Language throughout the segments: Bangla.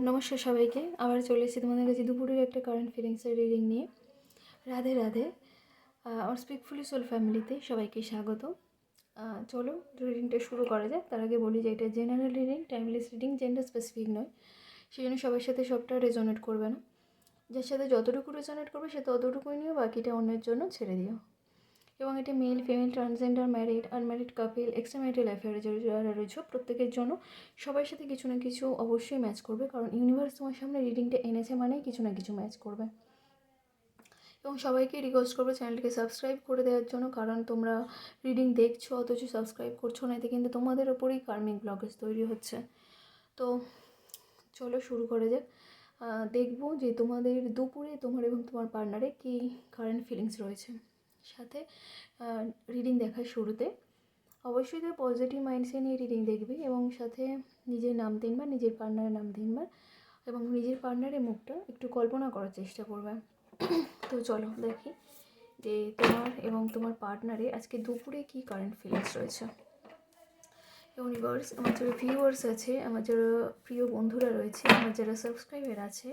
নমস্কার সবাইকে। আবার চলে এসেছি তোমাদের কাছে দুপুরের একটা কারেন্ট ফিলিংসের রিডিং নিয়ে। রাধে রাধে। আমার স্পিকফুলি সোল ফ্যামিলিতে সবাইকে স্বাগত। চলো রিডিংটা শুরু করা যাক। তার আগে বলি যে এটা general reading timeless reading gender specific নয়। সেই জন্য সবার সাথে সবটা রেজোনেট করবে না। যার সাথে যতটুকু রেজোনেট করবে সে ততটুকুই নিও, বাকিটা অন্যের জন্য ছেড়ে দিও। এবং এটি male female transgender married unmarried couple extra marital অ্যাফেয়ারে যারা রয়েছে প্রত্যেকের জন্য সবার সাথে কিছু না কিছু অবশ্যই ম্যাচ করবে। কারণ ইউনিভার্স তোমার সামনে রিডিংটা এনেছে মানেই কিছু না কিছু ম্যাচ করবে। এবং সবাইকে রিকোয়েস্ট করব চ্যানেলটিকে সাবস্ক্রাইব করে দেওয়ার জন্য। কারণ তোমরা রিডিং দেখছ, অথচ সাবস্ক্রাইব করছ না, এতে কিন্তু তোমাদের ওপরেই কার্মিক ব্লগেজ তৈরি হচ্ছে। তো চলো শুরু করা যাক। দেখব যে তোমাদের দুপুরে তোমার এবং তোমার পার্টনারে কী কারেন্ট ফিলিংস রয়েছে। সাথে রিডিং দেখার শুরুতে। অবশ্যই তো পজিটিভ মাইন্ডসে নিয়ে রিডিং দেখবি এবং সাথে নিজের নাম তিনবার, নিজের পার্টনারের নাম তিনবার এবং নিজের পার্টনারের মুখটা একটু কল্পনা করার চেষ্টা করবে। তো চলো দেখি যে তোমার এবং তোমার পার্টনারে আজকে দুপুরে কী কারেন্ট ফিলিংস রয়েছে। ইউনিভার্স আমার যারা ভিউয়ার্স আছে, আমার যারা প্রিয় বন্ধুরা রয়েছে, আমার যারা সাবস্ক্রাইবার আছে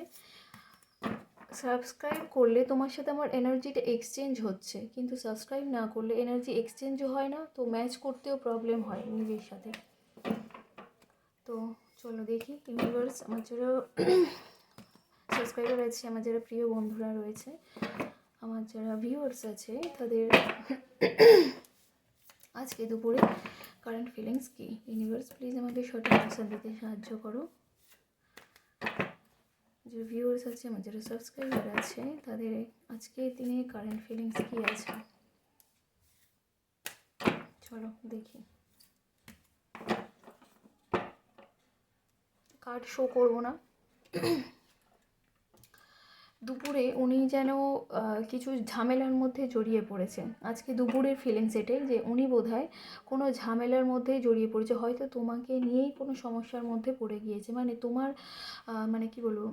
সাবস্ক্রাইব করলে তোমার সাথে আমার এনার্জিটা এক্সচেঞ্জ হচ্ছে। কিন্তু সাবস্ক্রাইব না করলে এনার্জি এক্সচেঞ্জও হয় না, তো ম্যাচ করতেও প্রবলেম হয় নিজের সাথে। তো চলো দেখি ইউনিভার্স আমার যারা সাবস্ক্রাইবার আছে, আমার যারা প্রিয় বন্ধুরা রয়েছে, আমার যারা ভিউয়ার্স আছে, তাদের আজকে দুপুরে কারেন্ট ফিলিংস কি? ইউনিভার্স প্লিজ আমাকে সঠিক আনসার দিতে সাহায্য করো। যে ভিউয়ার্স আছে, আমার যারা সাবস্ক্রাইবার আছে, তাদের আজকে দিনে কারেন্ট ফিলিংস কি আছে? চলো দেখি। কার্ড শো করব না। দুপুরে উনি যেন কিছু ঝামেলার মধ্যে জড়িয়ে পড়েছেন। আজকে দুপুরের ফিলিংস এটাই যে উনি বোধহয় কোনো ঝামেলার মধ্যে জড়িয়ে পড়েছে। হয়তো তোমাকে নিয়েই কোনো সমস্যার মধ্যে পড়ে গিয়েছে। মানে তোমার মানে কি বলব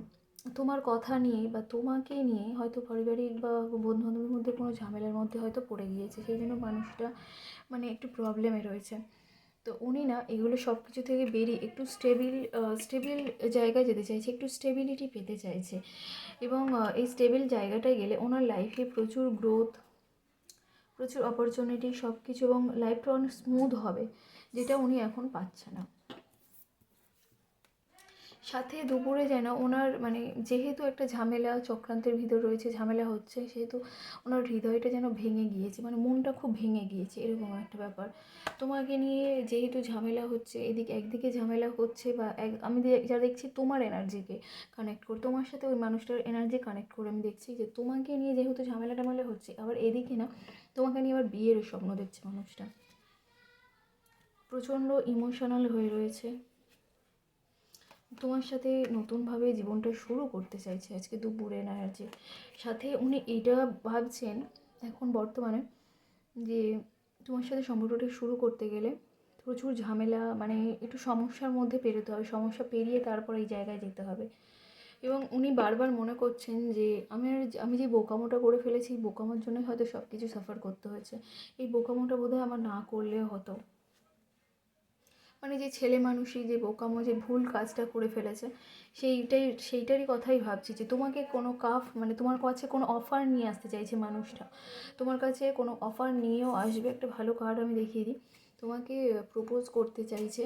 তোমার কথা নিয়ে বা তোমাকে নিয়ে হয়তো পারিবারিক বা বন্ধু বান্ধবের মধ্যে কোনো ঝামেলার মধ্যে হয়তো পড়ে গিয়েছে, সেই জন্য মানুষটা মানে একটু প্রবলেমে রয়েছে। তো উনি না এগুলো সব কিছু থেকে বেরিয়ে একটু স্টেবিল স্টেবিল জায়গায় যেতে চাইছে, একটু স্টেবিলিটি পেতে চাইছে। এবং এই স্টেবিল জায়গাটায় গেলে ওনার লাইফে প্রচুর গ্রোথ প্রচুর অপরচুনিটি সব কিছু এবং লাইফটা অনেক স্মুথ হবে, যেটা উনি এখন পাচ্ছে না। সাথে দুপুরে যেন ওনার মানে যেহেতু একটা ঝামেলা, চক্রান্তের ভিতর রয়েছে, ঝামেলা হচ্ছে, সেহেতু ওনার হৃদয়টা যেন ভেঙে গিয়েছে মানে মনটা খুব ভেঙে গিয়েছে, এরকম একটা ব্যাপার। তোমাকে নিয়ে যেহেতু ঝামেলা হচ্ছে, এদিকে একদিকে ঝামেলা হচ্ছে বা এক, আমি যা দেখছি তোমার এনার্জিকে কানেক্ট করে, তোমার সাথে ওই মানুষটার এনার্জি কানেক্ট করে আমি দেখছি যে তোমাকে নিয়ে যেহেতু ঝামেলা টামেলা হচ্ছে, আবার এদিকে না, তোমাকে নিয়ে আবার বিয়ের স্বপ্ন দেখছে মানুষটা। প্রচণ্ড ইমোশনাল হয়ে রয়েছে। তোমার সাথে নতুনভাবে জীবনটা শুরু করতে চাইছে আজকে দুপুরে এনার্জি সাথে। উনি এটা ভাবছেন এখন বর্তমানে যে তোমার সাথে সম্পর্কটা শুরু করতে গেলে প্রচুর ঝামেলা মানে একটু সমস্যার মধ্যে পেরোতে হবে, সমস্যা পেরিয়ে তারপর এই জায়গায় যেতে হবে। এবং উনি বারবার মনে করছেন যে, আমি আমি যে বোকামোটা করে ফেলেছি, বোকামোর জন্যই হয়তো সব কিছু সাফার করতে হয়েছে। এই বোকামোটা বোধহয় আমার না করলে হতো। মানে যে ছেলে মানুষই যে বোকামো যে ভুল কাজটা করে ফেলেছে, সেইটাই, সেইটারই কথাই ভাবছি যে তোমাকে কোনো কাফ মানে তোমার কাছে কোনো অফার নিয়ে আসতে চাইছে মানুষটা। তোমার কাছে কোনো অফার নিয়েও আসবে, একটা ভালো কার্ড আমি দেখিয়ে দিই। তোমাকে প্রপোজ করতে চাইছে,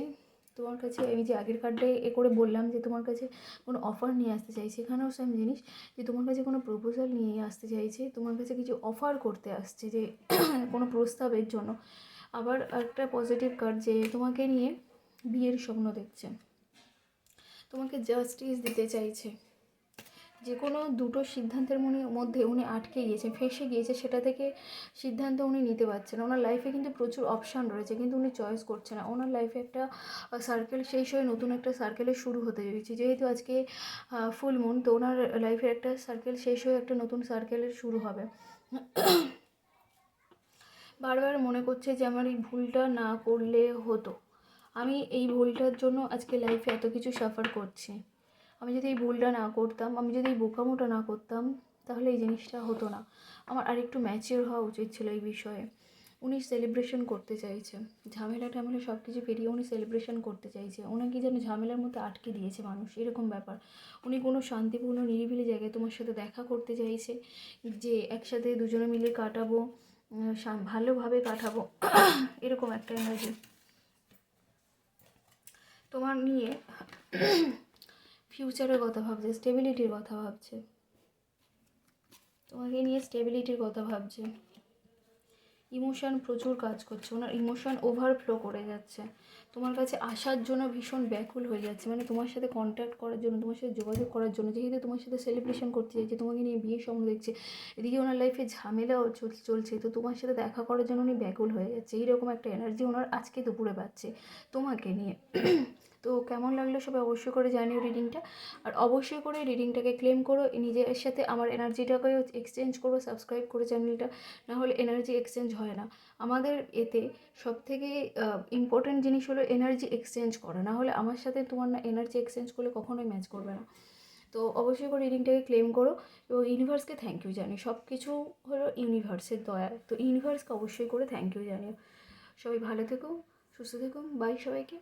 তোমার কাছে আমি যে আগের কার্ডটায় এ করে বললাম যে তোমার কাছে কোনো অফার নিয়ে আসতে চাইছে, এখানেও সেম জিনিস, যে তোমার কাছে কোনো প্রপোজাল নিয়ে আসতে চাইছে, তোমার কাছে কিছু অফার করতে আসছে যে কোনো প্রস্তাবের জন্য। আবার একটা পজিটিভ কার্ড যে তোমাকে নিয়ে বিয়ের স্বপ্ন দেখছে। তোমাকে জাস্টিস দিতে চাইছে। যে কোনো দুটো সিদ্ধান্তের মনে, মধ্যে উনি আটকে গিয়েছে, ফেসে গিয়েছে, সেটা থেকে সিদ্ধান্ত উনি নিতে পারছেন ওনার লাইফে কিন্তু প্রচুর অপশান রয়েছে, কিন্তু উনি চয়েস করছে না। ওনার লাইফে একটা সার্কেল শেষ হয়ে নতুন একটা সার্কেলে শুরু হতে চলেছে। যেহেতু আজকে ফুল মুন তো ওনার লাইফের একটা সার্কেল শেষ হয়ে একটা নতুন সার্কেলের শুরু হবে। বারবার মনে করছে যে আমার এই ভুলটা না করলে হতো। আমি এই ভুলটার জন্য আজকে লাইফে এত কিছু সাফার করছি। আমি যদি এই ভুলটা না করতাম, আমি যদি এই বোকামোটা না করতাম, তাহলে এই জিনিসটা হতো না। আমার আরেকটু ম্যাচিওর হওয়া উচিত ছিল এই বিষয়ে। উনি সেলিব্রেশন করতে চাইছে। ঝামেলা টামেলা সব কিছু পেরিয়ে উনি সেলিব্রেশন করতে চাইছে। ওনাকে যেন ঝামেলার মধ্যে আটকে দিয়েছে মানুষ, এরকম ব্যাপার। উনি কোনো শান্তিপূর্ণ নিরিবিলি জায়গায় তোমার সাথে দেখা করতে চাইছে যে একসাথে দুজনে মিলে কাটাবো। ভালোভাবে কাটাবো। এরকম একটা এনার্জি তোমার নিয়ে ফিউচারের কথা ভাবছে স্টেবিলিটির কথা ভাবছে। তোমাকে নিয়ে স্টেবিলিটির কথা ভাবছে। ইমোশন প্রচুর কাজ করছে, ওনার ইমোশন ওভারফ্লো করে যাচ্ছে। তোমার কাছে আসার জন্য ভীষণ ব্যাকুল হয়ে যাচ্ছে মানে তোমার সাথে কন্ট্যাক্ট করার জন্য, তোমার সাথে যোগাযোগ করার জন্য, যেহেতু তোমার সাথে সেলিব্রেশন করতে চাইছে তোমাকে নিয়ে বিয়ে স্বপ্ন দেখছে, এদিকে ওনার লাইফে ঝামেলাও চল- চলছে, তো তোমার সাথে দেখা করার জন্য উনি ব্যাকুল হয়ে যাচ্ছে। এইরকম একটা এনার্জি ওনার আজকে দুপুরে পাচ্ছে তোমাকে নিয়ে। তো কেমন লাগল সবাই অবশ্যই করে জানিও রিডিংটা আর অবশ্যই করে রিডিংটাকে ক্লেম করো, নিজের সাথে আমার এনার্জিটাকেও এক্সচেঞ্জ করো সাবস্ক্রাইব করো চ্যানেলটা না হলে এনার্জি এক্সচেঞ্জ হয় না। আমাদের এতে সব থেকে ইম্পর্ট্যান্ট জিনিস হলো এনার্জি এক্সচেঞ্জ করা। না হলে আমার সাথে তোমার না এনার্জি এক্সচেঞ্জ করলে কখনোই ম্যাচ করবে না। তো অবশ্যই করে রিডিংটাকে ক্লেম করো এবং ইউনিভার্সকে থ্যাংক ইউ জানি সব কিছু হলো ইউনিভার্সের দয়া। তো ইউনিভার্সকে অবশ্যই করে থ্যাংক ইউ জানিও। সবাই ভালো থেকো, সুস্থ থেকো বাই সবাইকে।